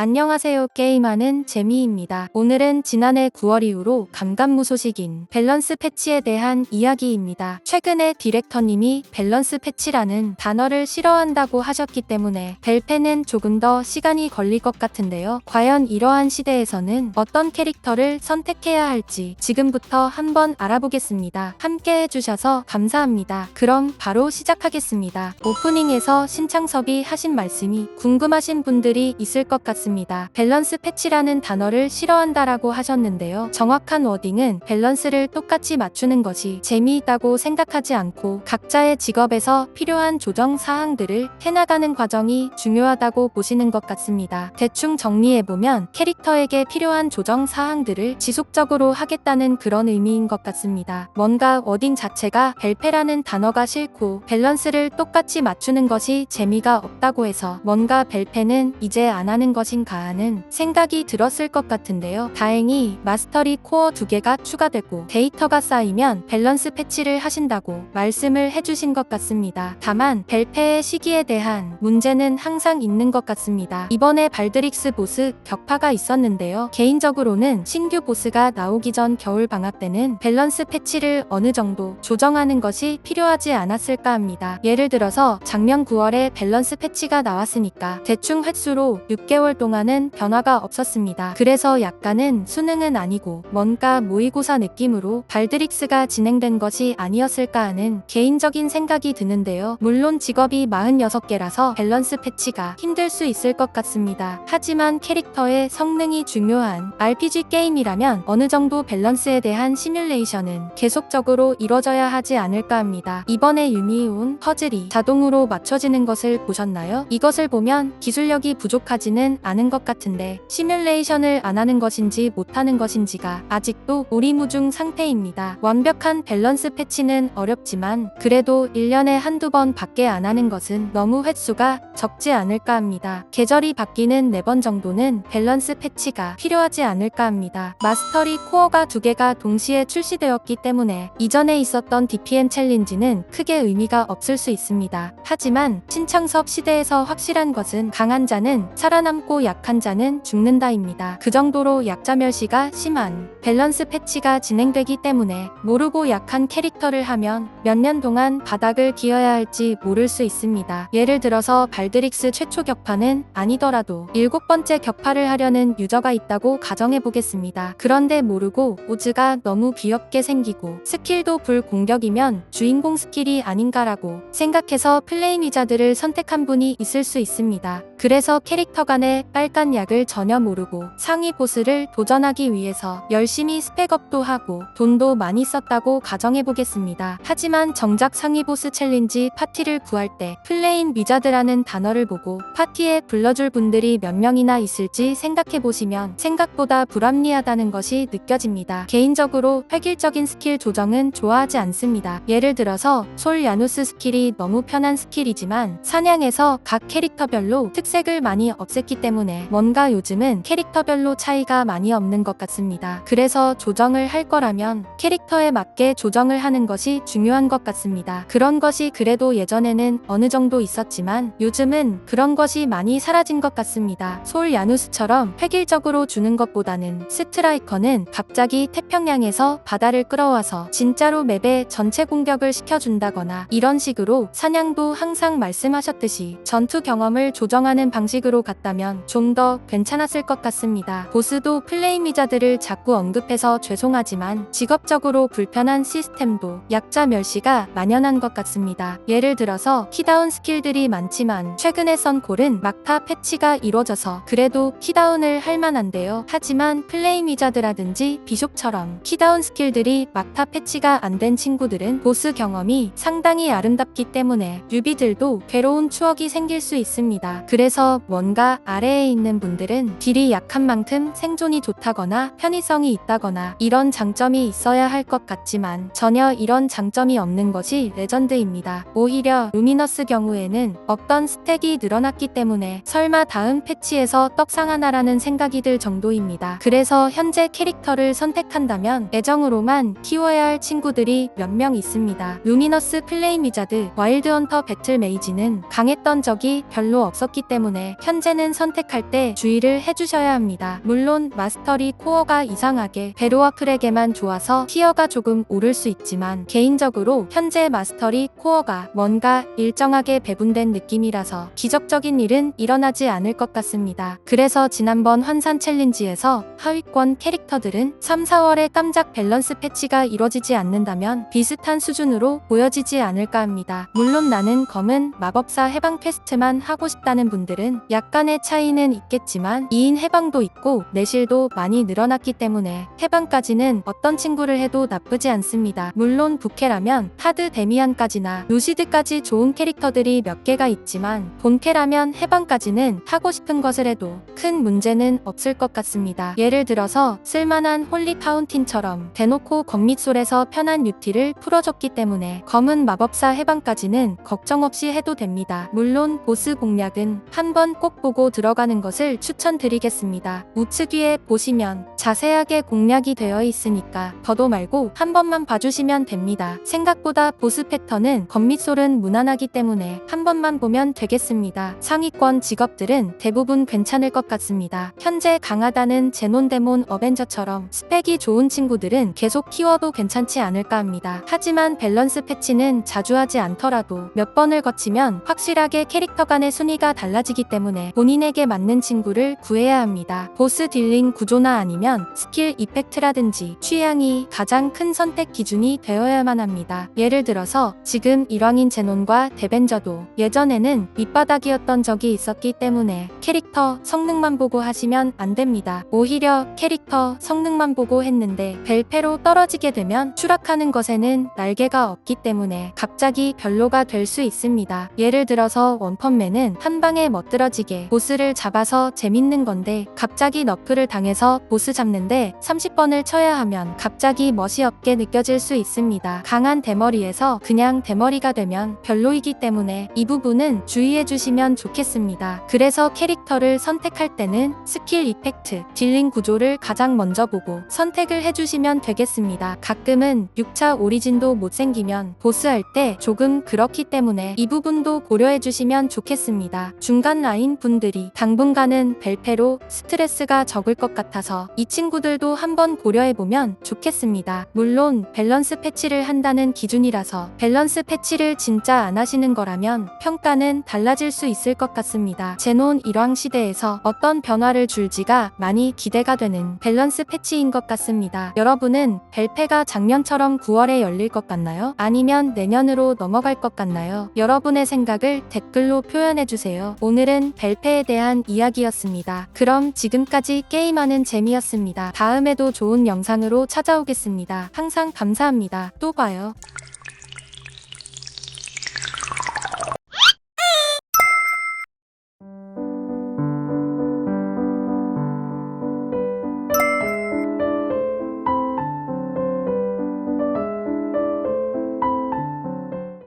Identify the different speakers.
Speaker 1: 안녕하세요. 게임하는 재미입니다. 오늘은 지난해 9월 이후로 감감무소식인 밸런스 패치에 대한 이야기입니다. 최근에 디렉터님이 밸런스 패치라는 단어를 싫어한다고 하셨기 때문에 벨페는 조금 더 시간이 걸릴 것 같은데요. 과연 이러한 시대에서는 어떤 캐릭터를 선택해야 할지 지금부터 한번 알아보겠습니다. 함께 해주셔서 감사합니다. 그럼 바로 시작하겠습니다. 오프닝에서 신창섭이 하신 말씀이 궁금하신 분들이 있을 것 같습니다. 밸런스 패치라는 단어를 싫어한다라고 하셨는데요. 정확한 워딩은 밸런스를 똑같이 맞추는 것이 재미있다고 생각하지 않고 각자의 직업에서 필요한 조정 사항들을 해나가는 과정이 중요하다고 보시는 것 같습니다. 대충 정리해보면 캐릭터에게 필요한 조정 사항들을 지속적으로 하겠다는 그런 의미인 것 같습니다. 뭔가 워딩 자체가 벨페라는 단어가 싫고 밸런스를 똑같이 맞추는 것이 재미가 없다고 해서 뭔가 벨페는 이제 안 하는 것인 가 하는 생각이 들었을 것 같은데요. 다행히 마스터리 코어 두 개가 추가되고 데이터가 쌓이면 밸런스 패치를 하신다고 말씀을 해주신 것 같습니다. 다만 벨페의 시기에 대한 문제는 항상 있는 것 같습니다. 이번에 발드릭스 보스 격파가 있었는데요. 개인적으로는 신규 보스가 나오기 전 겨울 방학 때는 밸런스 패치를 어느 정도 조정하는 것이 필요하지 않았을까 합니다. 예를 들어서 작년 9월에 밸런스 패치가 나왔으니까 대충 횟수로 6개월 동안 은 변화가 없었습니다. 그래서 약간은 수능은 아니고 뭔가 모의고사 느낌으로 발드릭스가 진행된 것이 아니었을까 하는 개인적인 생각이 드는데요. 물론 직업이 46개라서 밸런스 패치가 힘들 수 있을 것 같습니다. 하지만 캐릭터의 성능이 중요한 RPG 게임이라면 어느 정도 밸런스에 대한 시뮬레이션은 계속적으로 이뤄져야 하지 않을까 합니다. 이번에 유미온 퍼즐이 자동으로 맞춰지는 것을 보셨나요? 이것을 보면 기술력이 부족하지는 않은 것 같은데 시뮬레이션을 안 하는 것인지 못하는 것인지가 아직도 오리무중 상태입니다. 완벽한 밸런스 패치는 어렵지만 그래도 1년에 한두 번 밖에 안 하는 것은 너무 횟수가 적지 않을까 합니다. 계절이 바뀌는 4번 정도는 밸런스 패치가 필요하지 않을까 합니다. 마스터리 코어가 두 개가 동시에 출시되었기 때문에 이전에 있었던 DPM 챌린지는 크게 의미가 없을 수 있습니다. 하지만 신창섭 시대에서 확실한 것은 강한 자는 살아남고 약한 자는 죽는다입니다. 그 정도로 약자 멸시가 심한 밸런스 패치가 진행되기 때문에 모르고 약한 캐릭터를 하면 몇 년 동안 바닥을 기어야 할지 모를 수 있습니다. 예를 들어서 발드릭스 최초 격파는 아니더라도 일곱 번째 격파를 하려는 유저가 있다고 가정해 보겠습니다. 그런데 모르고 오즈가 너무 귀엽게 생기고 스킬도 불공격이면 주인공 스킬이 아닌가라고 생각해서 플레임 위자들을 선택한 분이 있을 수 있습니다. 그래서 캐릭터 간의 빨간 약을 전혀 모르고 상위 보스를 도전하기 위해서 열심히 스펙업도 하고 돈도 많이 썼다고 가정해 보겠습니다. 하지만 정작 상위 보스 챌린지 파티를 구할 때 플레임 위자드라는 단어를 보고 파티에 불러줄 분들이 몇 명이나 있을지 생각해 보시면 생각보다 불합리하다는 것이 느껴집니다. 개인적으로 획일적인 스킬 조정은 좋아하지 않습니다. 예를 들어서 솔 야누스 스킬이 너무 편한 스킬이지만 사냥에서 각 캐릭터별로 특 색을 많이 없앴기 때문에 뭔가 요즘은 캐릭터별로 차이가 많이 없는 것 같습니다. 그래서 조정을 할 거라면 캐릭터에 맞게 조정을 하는 것이 중요한 것 같습니다. 그런 것이 그래도 예전에는 어느 정도 있었지만 요즘은 그런 것이 많이 사라진 것 같습니다. 솔 야누스처럼 획일적으로 주는 것보다는 스트라이커는 갑자기 태평양에서 바다를 끌어와서 진짜로 맵에 전체 공격을 시켜준다거나 이런 식으로 사냥도 항상 말씀하셨듯이 전투 경험을 조정하는 방식으로 갔다면 좀 더 괜찮았을 것 같습니다. 보스도 플레이미자들을 자꾸 언급해서 죄송하지만 직업적으로 불편한 시스템도 약자 멸시가 만연한 것 같습니다. 예를 들어서 키다운 스킬들이 많지만 최근에 선 콜은 막타 패치가 이루어져서 그래도 키다운을 할 만한데요. 하지만 플레이미자드라든지 비숍처럼 키다운 스킬들이 막타 패치가 안 된 친구들은 보스 경험이 상당히 아름답기 때문에 뉴비들도 괴로운 추억이 생길 수 있습니다. 그래서 뭔가 아래에 있는 분들은 딜이 약한 만큼 생존이 좋다거나 편의성이 있다거나 이런 장점이 있어야 할 것 같지만 전혀 이런 장점이 없는 것이 레전드입니다. 오히려 루미너스 경우에는 없던 스택이 늘어났기 때문에 설마 다음 패치에서 떡상 하나라는 생각이 들 정도입니다. 그래서 현재 캐릭터를 선택한다면 애정으로만 키워야 할 친구들이 몇 명 있습니다. 루미너스 플레임 위자드, 와일드 헌터 배틀 메이지는 강했던 적이 별로 없었기 때문에 때문에 현재는 선택할 때 주의를 해주셔야 합니다. 물론 마스터리 코어가 이상하게 베로와플에게만 좋아서 티어가 조금 오를 수 있지만 개인적으로 현재 마스터리 코어가 뭔가 일정하게 배분된 느낌이라서 기적적인 일은 일어나지 않을 것 같습니다. 그래서 지난번 환산 챌린지에서 하위권 캐릭터들은 3, 4월에 깜짝 밸런스 패치가 이뤄지지 않는다면 비슷한 수준으로 보여지지 않을까 합니다. 물론 나는 검은 마법사 해방 퀘스트만 하고 싶다는 분들 은 약간의 차이는 있겠지만 2인 해방도 있고 내실도 많이 늘어났기 때문에 해방까지는 어떤 친구를 해도 나쁘지 않습니다. 물론 부캐라면 하드 데미안까지나 루시드까지 좋은 캐릭터들이 몇 개가 있지만 본캐라면 해방까지는 하고 싶은 것을 해도 큰 문제는 없을 것 같습니다. 예를 들어서 쓸만한 홀리 파운틴처럼 대놓고 검밑솔에서 편한 유티를 풀어줬기 때문에 검은 마법사 해방까지는 걱정 없이 해도 됩니다. 물론 보스 공략은 한번 꼭 보고 들어가는 것을 추천드리겠습니다. 우측 위에 보시면 자세하게 공략이 되어 있으니까 더도 말고 한 번만 봐주시면 됩니다. 생각보다 보스 패턴은 검밑솔은 무난하기 때문에 한 번만 보면 되겠습니다. 상위권 직업들은 대부분 괜찮을 것 같습니다. 현재 강하다는 제논 데몬 어벤져처럼 스펙이 좋은 친구들은 계속 키워도 괜찮지 않을까 합니다. 하지만 밸런스 패치는 자주 하지 않더라도 몇 번을 거치면 확실하게 캐릭터 간의 순위가 달라 지기 때문에 본인에게 맞는 친구를 구해야 합니다. 보스 딜링 구조나 아니면 스킬 이펙트라든지 취향이 가장 큰 선택 기준이 되어야만 합니다. 예를 들어서 지금 일왕인 제논과 데벤저도 예전에는 밑바닥이었던 적이 있었기 때문에 캐릭터 성능만 보고 하시면 안 됩니다. 오히려 캐릭터 성능만 보고 했는데 벨페로 떨어지게 되면 추락하는 것에는 날개가 없기 때문에 갑자기 별로가 될 수 있습니다. 예를 들어서 원펀맨은 한 방에 멋들어지게 보스를 잡아서 재밌는 건데 갑자기 너프를 당해서 보스 잡는데 30번을 쳐야 하면 갑자기 멋이 없게 느껴질 수 있습니다. 강한 대머리에서 그냥 대머리가 되면 별로이기 때문에 이 부분은 주의해 주시면 좋겠습니다. 그래서 캐릭터를 선택할 때는 스킬 이펙트, 딜링 구조를 가장 먼저 보고 선택을 해주시면 되겠습니다. 가끔은 6차 오리진도 못생기면 보스할 때 조금 그렇기 때문에 이 부분도 고려해 주시면 좋겠습니다. 중간 라인 분들이 당분간은 벨페로 스트레스가 적을 것 같아서 이 친구들도 한번 고려해 보면 좋겠습니다. 물론 밸런스 패치를 한다는 기준이라서 밸런스 패치를 진짜 안 하시는 거라면 평가는 달라질 수 있을 것 같습니다. 제논 일왕 시대에서 어떤 변화를 줄지가 많이 기대가 되는 밸런스 패치인 것 같습니다. 여러분은 벨페가 작년처럼 9월에 열릴 것 같나요? 아니면 내년으로 넘어갈 것 같나요? 여러분의 생각을 댓글로 표현해주세요. 오늘은 벨페에 대한 이야기였습니다. 그럼 지금까지 게임하는 재미였습니다. 다음에도 좋은 영상으로 찾아오겠습니다. 항상 감사합니다. 또 봐요.